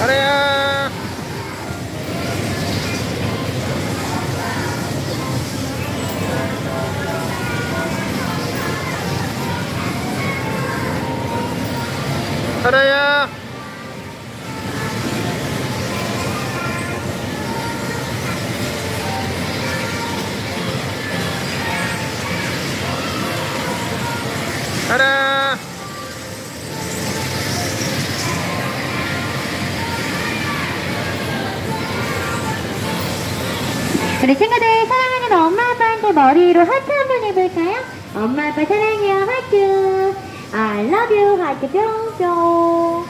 あれやあれやあら 우리 친구들 사랑하는 엄마 아빠한테 머리로 하트 한 번 해볼까요? 엄마 아빠 사랑해요. 하트. I love you. 하트 뿅뿅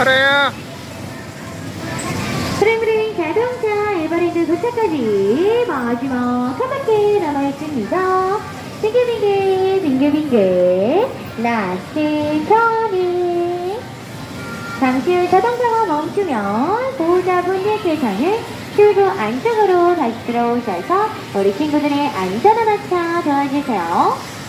가라야. 프랭프랭 자동차 에버랜드 도착까지 마지막 한 바퀴 남아있습니다. 빙글빙글 빙글빙글. 라스트 터닝 잠시 후 자동차가 멈추면 보호자분들께서는 출구 안쪽으로 다시 들어오셔서 우리 친구들의 안전한 하차 도와주세요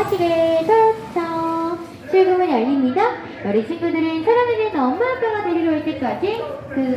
멋지게 도착 출구문 열립니다. 우리 친구들은 사랑하는 엄마 아빠가 데리러 올 때까지 그